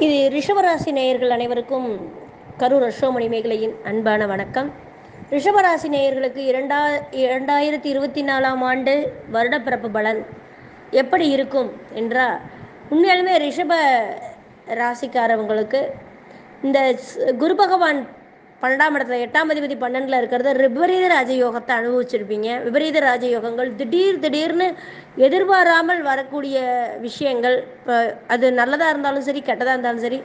இது ரிஷபராசி நேயர்கள் அனைவருக்கும் கரூர் அசோமணி மேகலையின் அன்பான வணக்கம். ரிஷபராசி நேயர்களுக்கு இரண்டா இரண்டாயிரத்தி இருபத்தி நாலாம் ஆண்டு வருடப்பிறப்பு பலன் எப்படி இருக்கும் என்றால் உண்மையாலுமே ரிஷப ராசிக்காரவங்களுக்கு இந்த குரு பகவான் பன்னெண்டாம் இடத்துல எட்டாம் அதிபதி பன்னெண்டில் இருக்கிறத விபரீத ராஜயோகத்தை அனுபவிச்சிருப்பீங்க. விபரீத ராஜயோகங்கள் திடீர் திடீர்னு எதிர்பாராமல் வரக்கூடிய விஷயங்கள். இப்போ அது நல்லதாக இருந்தாலும் சரி கெட்டதாக இருந்தாலும் சரி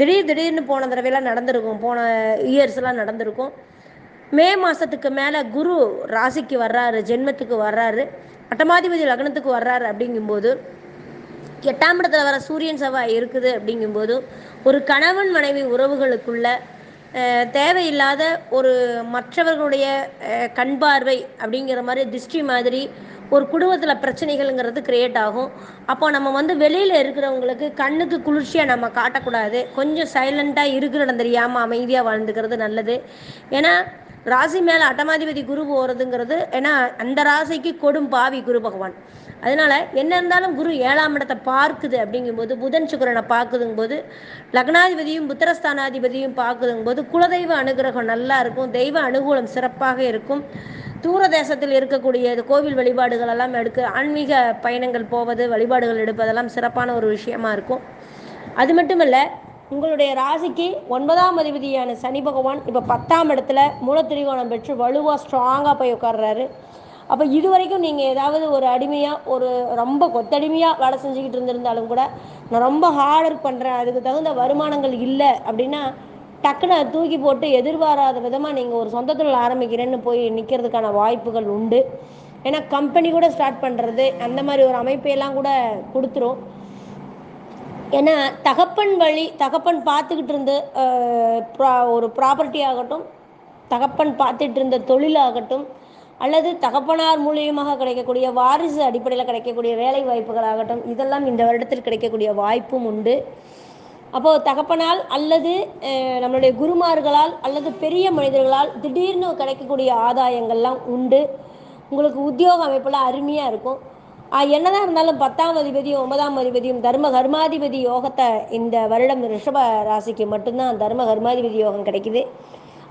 திடீர் திடீர்னு போன தடவையெல்லாம் நடந்திருக்கும். போன இயர்ஸ்லாம் நடந்திருக்கும். மே மாதத்துக்கு மேலே குரு ராசிக்கு வர்றாரு ஜென்மத்துக்கு வர்றாரு அட்டமாதிபதி லக்னத்துக்கு வர்றாரு அப்படிங்கும்போது எட்டாம் இடத்துல வர சூரியன் செவ்வாய் இருக்குது அப்படிங்கும்போது ஒரு கணவன் மனைவி உறவுகளுக்குள்ள தேவையில்லாத ஒரு மற்றவர்களுடைய கண்பார்வை கண் பார்வை அப்படிங்கிற மாதிரி திருஷ்டி மாதிரி ஒரு குடும்பத்தில் பிரச்சனைகள்ங்கிறது கிரியேட் ஆகும். அப்போ நம்ம வந்து வெளியில் இருக்கிறவங்களுக்கு கண்ணுக்கு குளிர்ச்சியாக நம்ம காட்டக்கூடாது. கொஞ்சம் சைலண்ட்டாக இருக்கிற இடம் தெரியாமல் அமைதியாக வாழ்ந்துக்கிறது நல்லது. ஏன்னா ராசி மேலே அட்டமாதிபதி குரு போகிறதுங்கிறது ஏன்னா அந்த ராசிக்கு கொடும் பாவி குரு பகவான். அதனால என்ன இருந்தாலும் குரு ஏழாம் இடத்தை பார்க்குது அப்படிங்கும்போது புதன் சுகரனை பார்க்குதுங்கும் போது லக்னாதிபதியும் புத்திரஸ்தானாதிபதியும் பார்க்குதுங்கும்போது குலதெய்வ அனுகிரகம் நல்லா இருக்கும் தெய்வ அனுகூலம் சிறப்பாக இருக்கும். தூர தேசத்தில் இருக்கக்கூடிய கோவில் வழிபாடுகள் எல்லாம் எடுக்க ஆன்மீக பயணங்கள் போவது வழிபாடுகள் எடுப்பதெல்லாம் சிறப்பான ஒரு விஷயமா இருக்கும். அது மட்டும் இல்லை உங்களுடைய ராசிக்கு ஒன்பதாம் அதிபதியான சனி பகவான் இப்போ பத்தாம் இடத்துல மூலத்திரிகோணம் பெற்று வலுவாக ஸ்ட்ராங்காக போய் உட்கார்றாரு. அப்போ இது வரைக்கும் நீங்கள் ஏதாவது ஒரு அடிமையாக ஒரு ரொம்ப கொத்தடிமையாக வேலை செஞ்சுக்கிட்டு இருந்திருந்தாலும் கூட நான் ரொம்ப ஹார்ட் ஒர்க் பண்ணுறேன் அதுக்கு தகுந்த வருமானங்கள் இல்லை அப்படின்னா டக்குன்னு தூக்கி போட்டு எதிர்பாராத விதமாக நீங்கள் ஒரு சொந்த தொழில் ஆரம்பிக்கிறேன்னு போய் நிற்கிறதுக்கான வாய்ப்புகள் உண்டு. ஏன்னா கம்பெனி கூட ஸ்டார்ட் பண்ணுறது அந்த மாதிரி ஒரு அமைப்பையெல்லாம் கூட கொடுத்துரும். ஏன்னா தகப்பன் வழி தகப்பன் பார்த்துக்கிட்டு இருந்த ப்ரா- ஒரு ப்ராப்பர்ட்டி ஆகட்டும் தகப்பன் பார்த்துட்டு இருந்த தொழிலாகட்டும் அல்லது தகப்பனார் மூலியமாக கிடைக்கக்கூடிய வாரிசு அடிப்படையில் கிடைக்கக்கூடிய வேலை வாய்ப்புகளாகட்டும் இதெல்லாம் இந்த வருடத்தில் கிடைக்கக்கூடிய வாய்ப்பும் உண்டு. அப்போது தகப்பனால் அல்லது நம்மளுடைய குருமார்களால் அல்லது பெரிய மனிதர்களால் திடீர்னு கிடைக்கக்கூடிய ஆதாயங்கள்லாம் உண்டு. உங்களுக்கு உத்தியோக அமைப்பெல்லாம் அருமையாக இருக்கும். என்னதான் இருந்தாலும் பத்தாம் அதிபதியும் ஒன்பதாம் அதிபதியும் தர்ம கர்மாதிபதி யோகத்தை இந்த வருடம் ரிஷப ராசிக்கு மட்டும்தான் தர்ம கர்மாதிபதி யோகம் கிடைக்குது.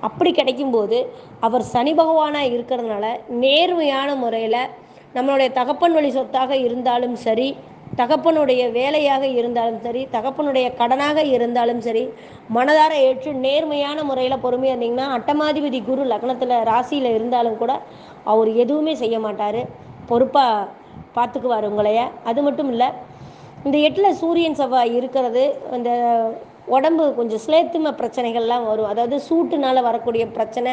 அப்படி கிடைக்கும்போது அவர் சனி பகவானாக இருக்கிறதுனால நேர்மையான முறையில் நம்மளுடைய தகப்பன் வழி சொத்தாக இருந்தாலும் சரி தகப்பனுடைய வேலையாக இருந்தாலும் சரி தகப்பனுடைய கடனாக இருந்தாலும் சரி மனதார ஏற்று நேர்மையான முறையில் பொறுமையாக இருந்தீங்கன்னா அட்டமாதிபதி குரு லக்னத்தில் ராசியில் இருந்தாலும் கூட அவர் எதுவுமே செய்ய மாட்டார். பொறுப்பாக பார்த்துக்குவார் உங்களைய அது மட்டும் இல்லை இந்த எட்டில் சூரியன் செவ்வாய் இருக்கிறது அந்த உடம்பு கொஞ்சம் ஸ்லேத்தும பிரச்சனைகள்லாம் வரும். அதாவது சூட்டுனால வரக்கூடிய பிரச்சனை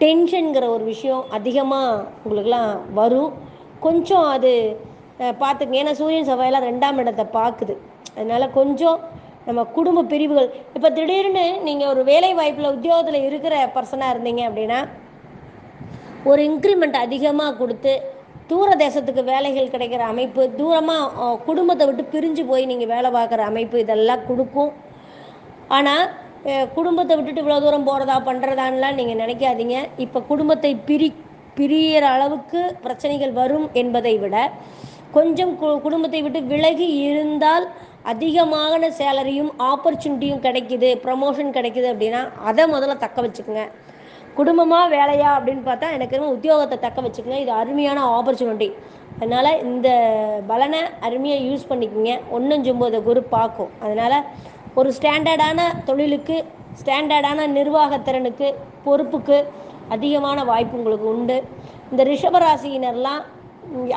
டென்ஷனுங்கிற ஒரு விஷயம் அதிகமாக உங்களுக்குலாம் வரும். கொஞ்சம் அது அஹ், பார்த்துங்க ஏன்னா சூரியன் செவ்வாயெல்லாம் ரெண்டாம் இடத்தை பார்க்குது. அதனால கொஞ்சம் நம்ம குடும்ப பிரிவுகள் இப்போ திடீர்னு நீங்கள் ஒரு வேலை வாய்ப்பில் உத்தியோகத்தில் இருக்கிற பர்சனாக இருந்தீங்க அப்படின்னா ஒரு இன்க்ரிமெண்ட் அதிகமாக கொடுத்து தூர தேசத்துக்கு வேலைகள் கிடைக்கிற அமைப்பு தூரமாக குடும்பத்தை விட்டு பிரிஞ்சு போய் நீங்கள் வேலை பார்க்குற அமைப்பு இதெல்லாம் கொடுக்கும். ஆனால் குடும்பத்தை விட்டுட்டு இவ்வளோ தூரம் போகிறதா பண்ணுறதான்லாம் நீங்கள் நினைக்காதீங்க. இப்போ குடும்பத்தை பிரி பிரியற அளவுக்கு பிரச்சனைகள் வரும் என்பதை விட கொஞ்சம் கு குடும்பத்தை விட்டு விலகி இருந்தால் அதிகமான சேலரியும் ஆப்பர்ச்சுனிட்டியும் கிடைக்குது ப்ரமோஷன் கிடைக்குது அப்படின்னா அதை முதல்ல தக்க வச்சுக்கோங்க. குடும்பமாக வேலையா அப்படின்னு பார்த்தா எனக்கு உத்தியோகத்தை தக்க வச்சுக்கோங்க. இது அருமையான ஆப்பர்ச்சுனிட்டி அதனால் இந்த பலனை அருமையாக யூஸ் பண்ணிக்கோங்க. ஒன்றும் குரு பார்க்கும். அதனால் ஒரு ஸ்டாண்டர்டான தொழிலுக்கு ஸ்டாண்டர்டான நிர்வாகத்திறனுக்கு பொறுப்புக்கு அதிகமான வாய்ப்பு உங்களுக்கு உண்டு. இந்த ரிஷபராசியினர்லாம்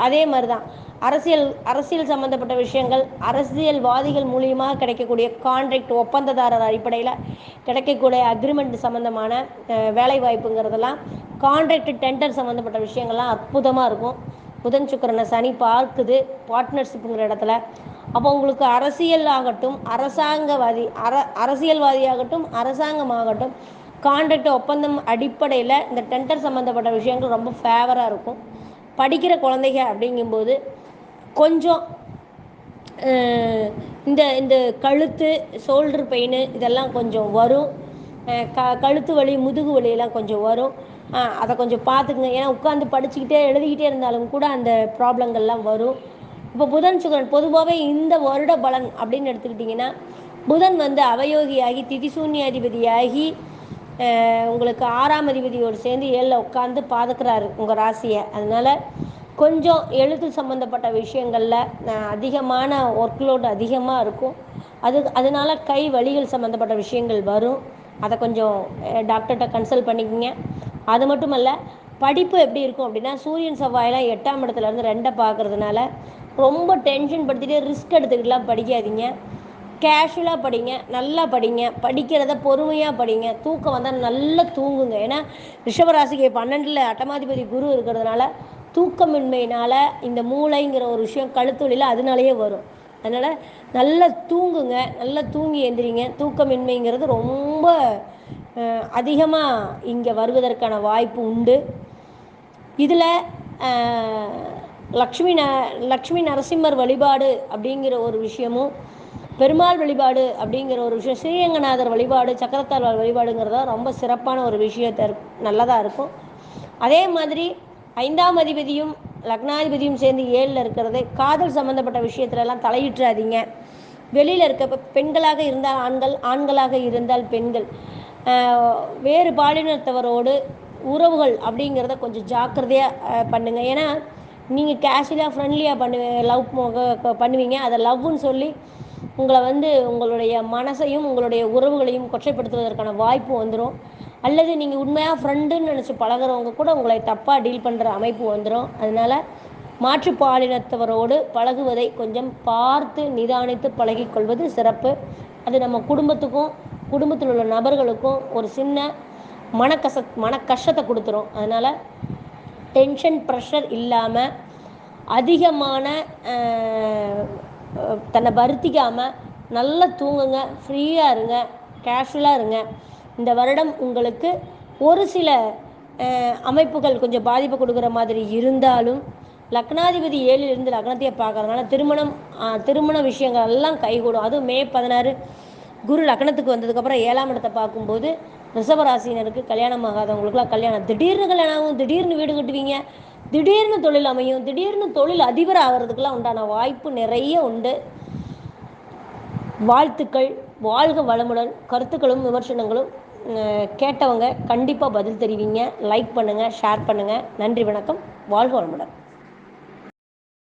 அதே மாதிரி தான் அரசியல் அரசியல் சம்மந்தப்பட்ட விஷயங்கள் அரசியல்வாதிகள் மூலியமாக கிடைக்கக்கூடிய கான்ட்ராக்ட் ஒப்பந்ததாரர் அடிப்படையில் கிடைக்கக்கூடிய அக்ரிமெண்ட் சம்மந்தமான வேலை வாய்ப்புங்கிறதெல்லாம் கான்ட்ராக்ட் டெண்டர் சம்மந்தப்பட்ட விஷயங்கள்லாம் அற்புதமாக இருக்கும். புதன் சுக்கிரனை சனி பார்க்குது பார்ட்னர்ஷிப்புங்கிற இடத்துல. அப்போ உங்களுக்கு அரசியல் ஆகட்டும் அரசாங்கவாதி அர அரசியல்வாதியாகட்டும் அரசாங்கமாகட்டும் கான்ட்ராக்ட் ஒப்பந்தம் அடிப்படையில் இந்த டெண்டர் சம்மந்தப்பட்ட விஷயங்கள் ரொம்ப ஃபேவராக இருக்கும். படிக்கிற குழந்தைங்க அப்படிங்கும்போது கொஞ்சம் இந்த இந்த கழுத்து ஷோல்டர் பெயின் இதெல்லாம் கொஞ்சம் வரும். க கழுத்து வலி முதுகு வலியெல்லாம் கொஞ்சம் வரும். அதை கொஞ்சம் பார்த்துக்குங்க. ஏன்னா உட்காந்து படிச்சுக்கிட்டே எழுதிக்கிட்டே இருந்தாலும் கூட அந்த ப்ராப்ளங்கள்லாம் வரும். இப்போ புதன் சுக்கரன் பொதுவாகவே இந்த வருட பலன் அப்படின்னு எடுத்துக்கிட்டிங்கன்னா புதன் வந்து அவயோகியாகி திதிசூன்யாதிபதியாகி உங்களுக்கு ஆறாம் அதிபதியோடு சேர்ந்து ஏழில் உட்காந்து பாதுக்கிறாரு உங்கள் ராசியை. அதனால் கொஞ்சம் எழுத்து சம்மந்தப்பட்ட விஷயங்களில் அஹ், அதிகமான ஒர்க்லோட் அதிகமாக இருக்கும். அது அதனால கை வலிகள் சம்மந்தப்பட்ட விஷயங்கள் வரும். அதை கொஞ்சம் டாக்டர்கிட்ட கன்சல்ட் பண்ணிக்கோங்க. அது மட்டும் அல்ல படிப்பு எப்படி இருக்கும் அப்படின்னா சூரியன் செவ்வாயெல்லாம் எட்டாம் இடத்துலேருந்து ரெண்டை பார்க்கறதுனால ரொம்ப டென்ஷன் படுத்திட்டு ரிஸ்க் எடுத்துக்கிட்டுலாம் படிக்காதீங்க. கேஷுவலாக படிங்க நல்லா படிங்க. படிக்கிறத பொறுமையாக படிங்க. தூக்கம் வந்தால் நல்லா தூங்குங்க. ஏன்னா ரிஷபராசிக்கு பன்னெண்டில் அட்டமாதிபதி குரு இருக்கிறதுனால தூக்கமின்மையினால் இந்த மூளைங்கிற ஒரு விஷயம் கழுத்தொழில அதனாலேயே வரும். அதனால் நல்லா தூங்குங்க நல்லா தூங்கி எந்திரிங்க. தூக்கமின்மைங்கிறது ரொம்ப அதிகமாக இங்கே வருவதற்கான வாய்ப்பு உண்டு. இதில் லக்ஷ்மி ந லக்ஷ்மி நரசிம்மர் வழிபாடு அப்படிங்கிற ஒரு விஷயமும் பெருமாள் வழிபாடு அப்படிங்கிற ஒரு விஷயம் ஸ்ரீரங்கநாதர் வழிபாடு சக்கரத்தாழ்வார் வழிபாடுங்கிறதா ரொம்ப சிறப்பான ஒரு விஷயத்த நல்லதாக இருக்கும். அதே மாதிரி ஐந்தாம் அதிபதியும் லக்னாதிபதியும் சேர்ந்து ஏழில் இருக்கிறது. காதல் சம்மந்தப்பட்ட விஷயத்துலலாம் தலையிட்டுறாதீங்க வெளியில் இருக்க பெண்களாக இருந்தால் ஆண்கள் ஆண்களாக இருந்தால் பெண்கள். வேறு பாலினத்தவரோடு உறவுகள் அப்படிங்கிறத கொஞ்சம் ஜாக்கிரதையாக பண்ணுங்கள் ஏன்னா நீங்கள் கேஷுவலாக ஃப்ரெண்ட்லியாக பண்ணுவீங்க லவ் பண்ணுவீங்க. அதை லவ்னு சொல்லி உங்களை வந்து உங்களுடைய மனசையும் உங்களுடைய உறவுகளையும் கொச்சைப்படுத்துவதற்கான வாய்ப்பு வந்துடும் அல்லது நீங்கள் உண்மையாக ஃப்ரெண்டுன்னு நினச்சி பழகுறவங்க கூட உங்களை தப்பாக டீல் பண்ணுற அமைப்பு வந்துடும் அதனால் மாற்றுப்பாலினத்தவரோடு பழகுவதை கொஞ்சம் பார்த்து நிதானித்து பழகிக்கொள்வது சிறப்பு. அது நம்ம குடும்பத்துக்கும் குடும்பத்தில் உள்ள நபர்களுக்கும் ஒரு சின்ன மனக்கச மனக்கஷ்டத்தை கொடுத்துரும். அதனால் டென்ஷன் ப்ரெஷர் இல்லாமல் அதிகமான தன்னை வருத்திக்காமல் நல்லா தூங்குங்க ஃப்ரீயாக இருங்க கேஷுவலாக இருங்க. இந்த வருடம் உங்களுக்கு ஒரு சில அமைப்புகள் கொஞ்சம் பாதிப்பு கொடுக்குற மாதிரி இருந்தாலும் லக்னாதிபதி ஏழிலிருந்து லக்னத்தையே பார்க்கறதுனால திருமணம் திருமண விஷயங்கள் எல்லாம் கைகூடும். அதுவும் மே பதினாறு குரு லக்னத்துக்கு வந்ததுக்கப்புறம் ஏழாம் இடத்தை பார்க்கும்போது ரிஷபராசினருக்கு கல்யாணம் ஆகாதவங்களுக்குலாம் கல்யாணம். திடீர்னு கல்யாணம் ஆகும் திடீர்னு வீடு கட்டுவீங்க திடீர்னு தொழில் அமையும் திடீர்னு தொழில் அதிபர் ஆகிறதுக்கெல்லாம் உண்டான வாய்ப்பு நிறைய உண்டு. வாழ்த்துக்கள் வாழ்க வளமுடன் கருத்துக்களும் விமர்சனங்களும் கேட்டவங்க கண்டிப்பாக பதில் தெரிவிங்க. லைக் பண்ணுங்கள் ஷேர் பண்ணுங்கள் நன்றி வணக்கம். வாழ்க வளமுடன்.